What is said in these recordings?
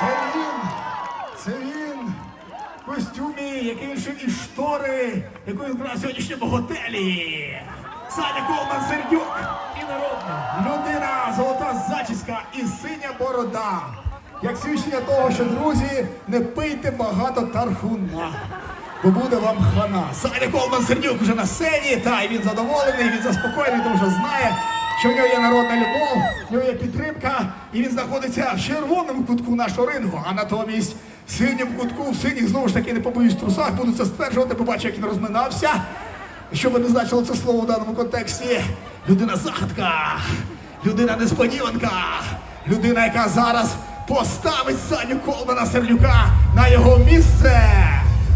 Це він! Це він! В костюмі, який він шив із штори, яку він брав в сьогоднішньому готелі. Саня Колман Сердюк і народна людина, золота зачіска і синя борода. Як свідчення того, що друзі, не пийте багато тархуна. Бо буде вам хана. Саня Колман Сердюк вже на сцені, та й він задоволений, він заспокоєний, тому що знає, що в нього є народна любов, в нього є підтримка, і він знаходиться в червоному кутку нашого рингу, а натомість в синьому кутку, в синіх знову ж таки не побоюсь трусах, буду це стверджувати, побачу, як він розминався. Що би не значило це слово в даному контексті? Людина загадка, людина несподіванка, людина, яка зараз поставить Саню Колмана Сердюка на його місце.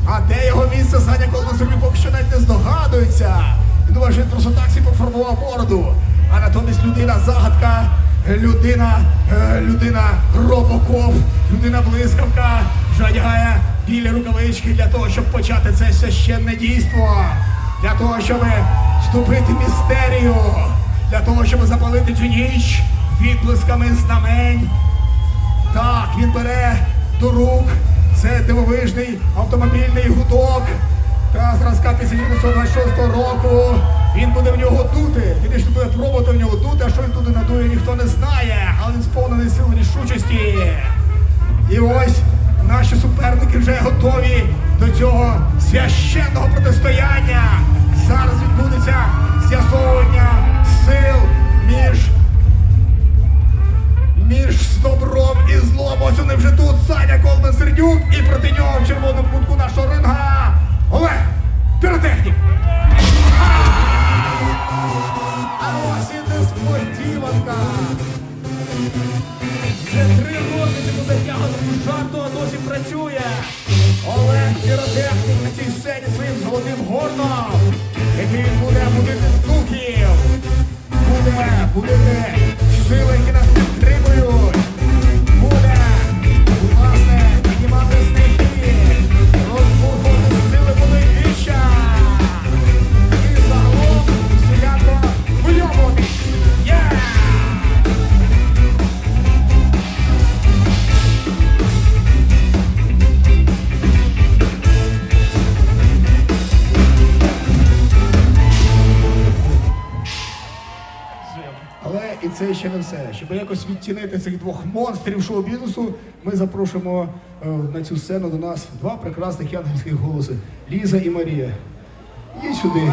А де його місце Саня Колман Сердюк поки що навіть не здогадується. Він думає, що він просто так собі пофарбував бороду. А натомість людина загадка, людина, е, людина робокоп, людина блискавка, що одягає білі рукавички для того, щоб почати це священне дійство, для того, щоб вступити в містерію, для того, щоб запалити цю ніч відблисками знамень. Так, він бере до рук. Це дивовижний автомобільний гудок. Та зразка 1926 року. Він буде в нього дути. Він ще буде пробувати в нього дути, а що він туди надує, ніхто не знає, але він сповнений сил рішучості. І ось наші суперники вже готові до цього священного протистояння. Зараз відбудеться з'ясовування сил між працює. Олег піротехнік на цій сцені своїм золотим горном, який буде будити духів. Буде будити сили, які нас підтримують. Все. Щоб якось відтінити цих двох монстрів шоу-бізнесу, ми запрошуємо е, на цю сцену до нас два прекрасних янгельських голоси Ліза і Марія. Ідіть сюди.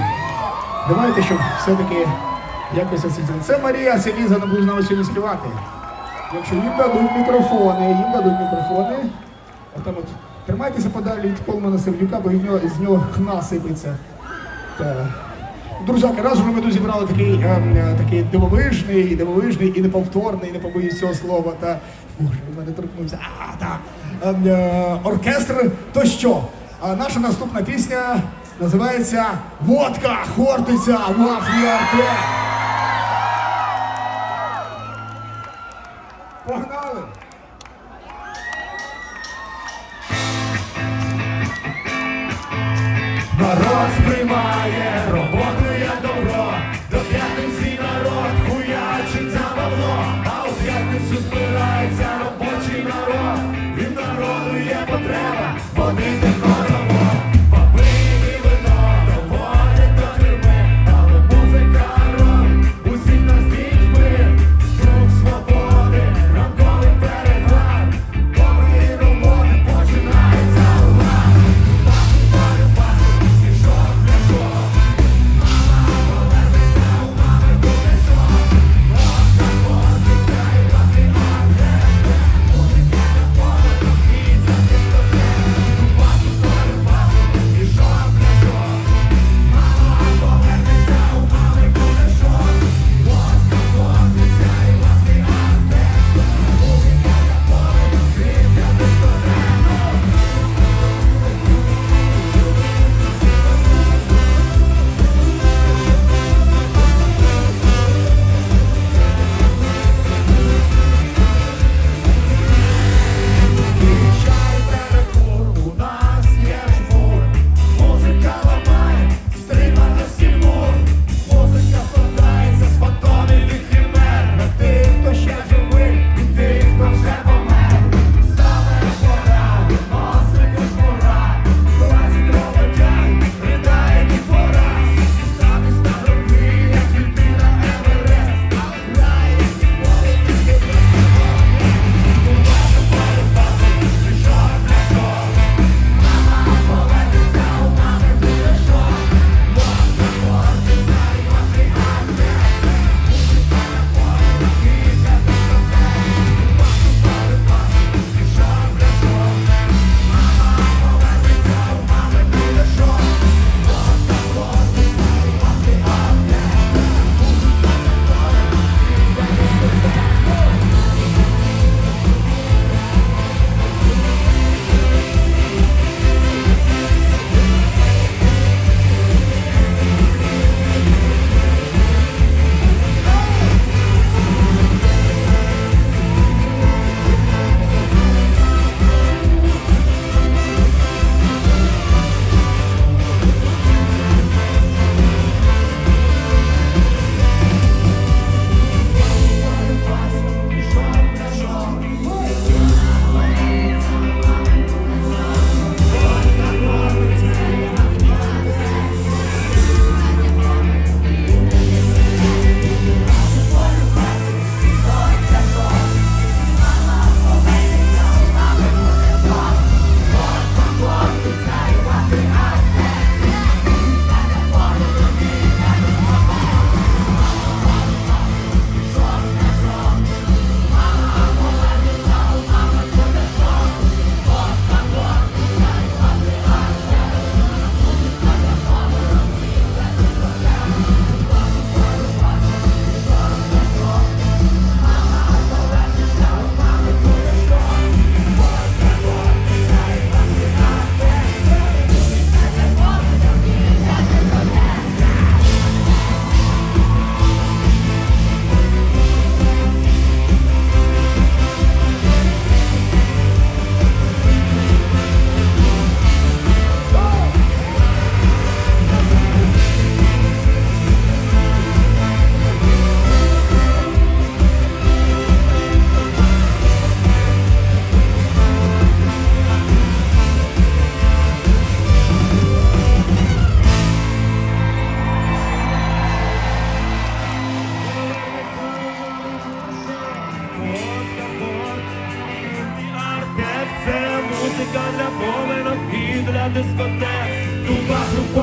Давайте, щоб все-таки якось оцінити. Це Марія, це Ліза, не буде з нами сьогодні співати. Якщо їм дадуть мікрофони, їм дадуть мікрофони. Отам от тримайтеся подалі від Колмана Севлюка, бо з нього хна сипеться. Так. Друзяки, разом ми тут зібрали такий, е, е, такий дивовижний, дивовижний і неповторний, не побоюсь цього слова. Та боже, від мене торкнувся. А, та, е, е, оркестр. То що? А наша наступна пісня називається Водка Хортиця Вафлі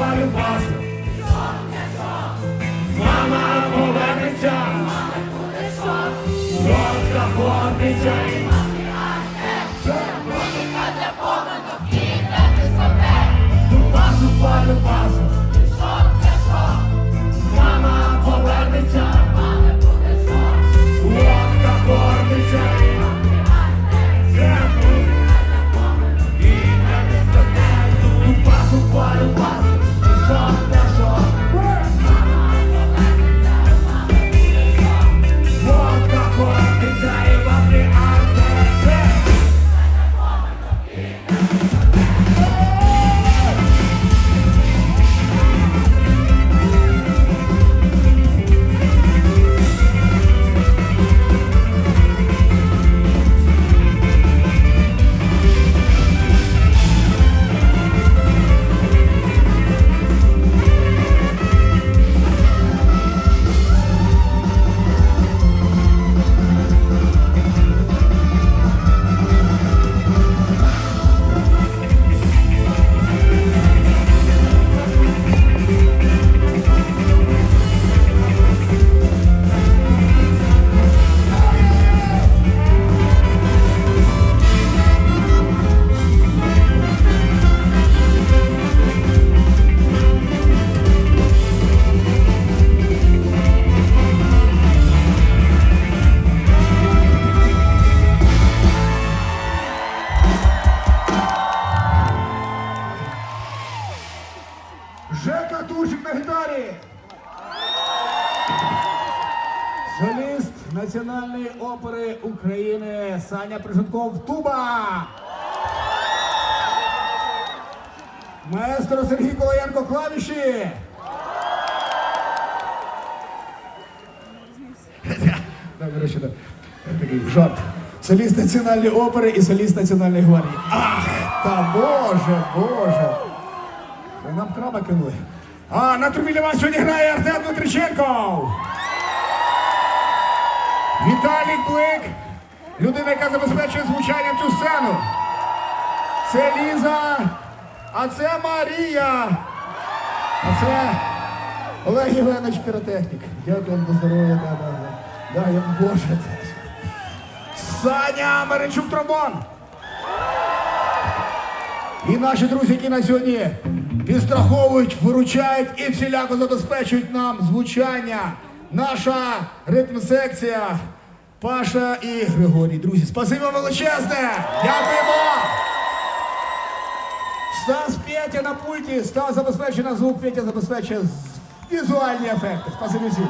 Дубасу полюбасу. Мама повернеться, Водка шок. і Дубасу Жека Турчик на гітарі. Соліст Національної опери України Саня Приженков Туба. Маестро Сергій Колоєнко клавіші. Так, до речі, да. такий жарт. Соліст Національної опери і соліст Національної гвардії. Ах, та боже, боже. Ви нам краба кинули. А на трубі для вас сьогодні грає Артем Дмитриченко. Віталій Блик, людина, яка забезпечує звучанням цю сцену. Це Ліза, а це Марія. А це Олег Євгенович Піротехнік. Дякую до здоров'я. Да, да, да. Боже. Саня Маричук Тромбон. І наші друзі, які на сьогодні підстраховують, виручають і всіляко забезпечують нам звучання. Наша ритм-секція Паша і Григорій. Друзі, спасибо величезне! Дякуємо! Стас Петя на пульті, Стас забезпечує на звук, Петя забезпечує візуальні ефекти. Спасибі всім.